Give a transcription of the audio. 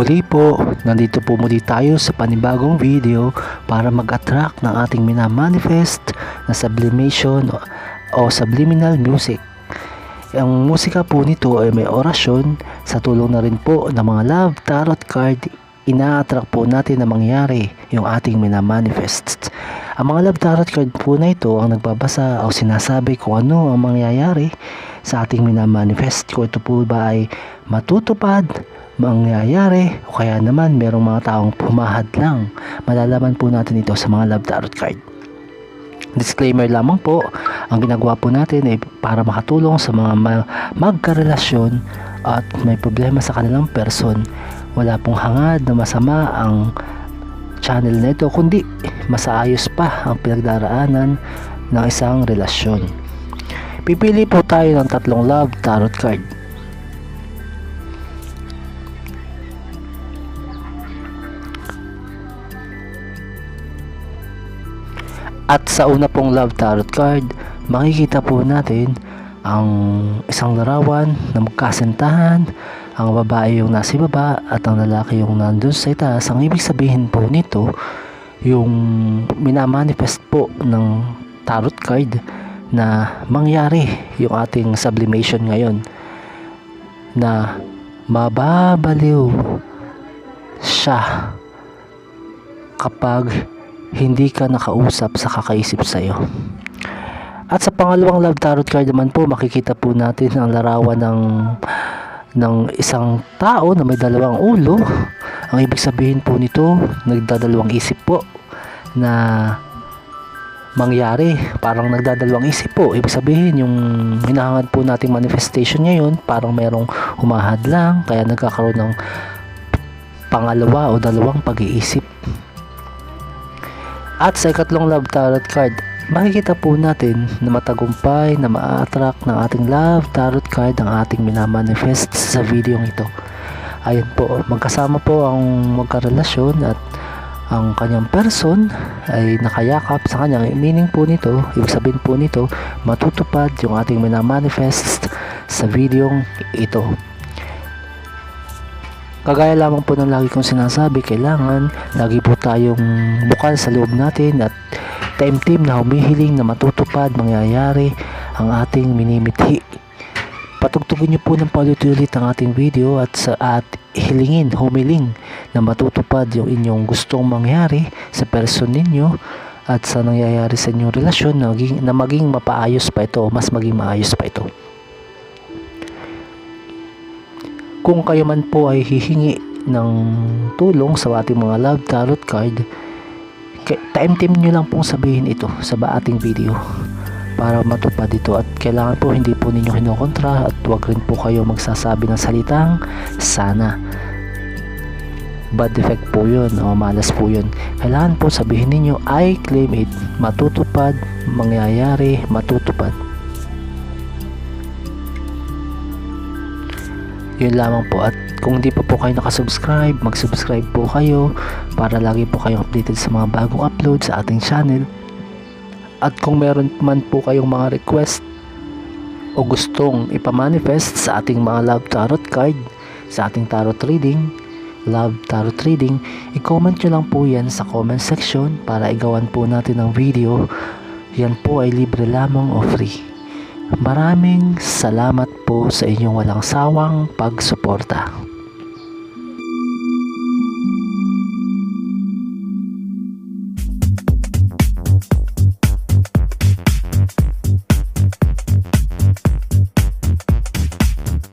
Muli po, nandito po muli tayo sa panibagong video para mag-attract ng ating minamanifest na sublimation o- subliminal music. Ang musika po nito ay may orasyon sa tulong na rin po ng mga love tarot card ina-attract po natin na mangyari yung ating minamanifest. Ang mga love tarot card po na ito ang nagbabasa o sinasabi kung ano ang mangyayari sa ating minamanifest. Kung ito po ba ay matutupad, mangyayari o kaya naman merong mga taong pumahad lang. Malalaman po natin ito sa mga love tarot card. Disclaimer lamang po, ang ginagawa po natin ay para makatulong sa mga ma- magkarelasyon at may problema sa kanilang person. Wala pong hangad na masama ang channel na ito, kundi masaayos pa ang pinagdaraanan ng isang relasyon. Pipili po tayo ng tatlong love tarot card. At sa una pong love tarot card, makikita po natin ang isang larawan na magkasintahan, ang babae yung nasa baba at ang lalaki yung nandun sa itaas. Ang ibig sabihin po nito, yung minamanifest po ng tarot card na mangyari yung ating sublimation ngayon na mababaliw siya kapag hindi ka nakausap sa kakaisip sa'yo. At sa pangalawang love tarot card naman po, makikita po natin ang larawan ng ng isang tao na may dalawang ulo. Ang ibig sabihin po nito, nagdadalawang isip po na mangyari. Parang nagdadalawang isip po. Ibig sabihin, yung hinahangad po nating manifestation ngayon, parang merong humahad lang, kaya nagkakaroon ng pangalawa o dalawang pag-iisip. At sa ikatlong love tarot card, makikita po natin na matagumpay na ma-attract ng ating love tarot card ang ating minamanifest sa video ito. Ayun po, magkasama po ang magkarelasyon at ang kanyang person ay nakayakap sa kanya. Meaning po nito, ibig sabihin po nito, matutupad yung ating minamanifest sa video ito. Kagaya lamang po ng lagi kong sinasabi, kailangan lagi po tayong bukal sa loob natin at taimtim na humihiling na matutupad, mangyayari ang ating minimithi. Patugtugin niyo po ng paulit-ulit ang ating video at sa at hilingin, humiling na matutupad yung inyong gustong mangyari sa person ninyo at sa nangyayari sa inyong relasyon na maging, na maging mapaayos pa ito, mas maging maayos pa ito. Kung kayo man po ay hihingi ng tulong sa ating mga love tarot card, time team nyo lang pong sabihin ito sa ating video para matupad ito at kailangan po hindi po ninyo kinokontra at wag rin po kayo magsasabi ng salitang sana. Bad effect po yun o malas po yun. Kailangan po sabihin ninyo I claim it. Matutupad mangyayari matutupad yun lamang po. At kung hindi pa po kayo nakasubscribe mag-subscribe po kayo para lagi po kayong updated sa mga bagong upload sa ating channel. At kung meron man po kayong mga request o gustong ipamanifest sa ating mga love tarot card sa ating tarot reading love tarot reading i-comment nyo lang po yan sa comment section para igawan po natin ng video. Yan po ay libre lamang o free Maraming salamat po sa inyong walang sawang pagsuporta.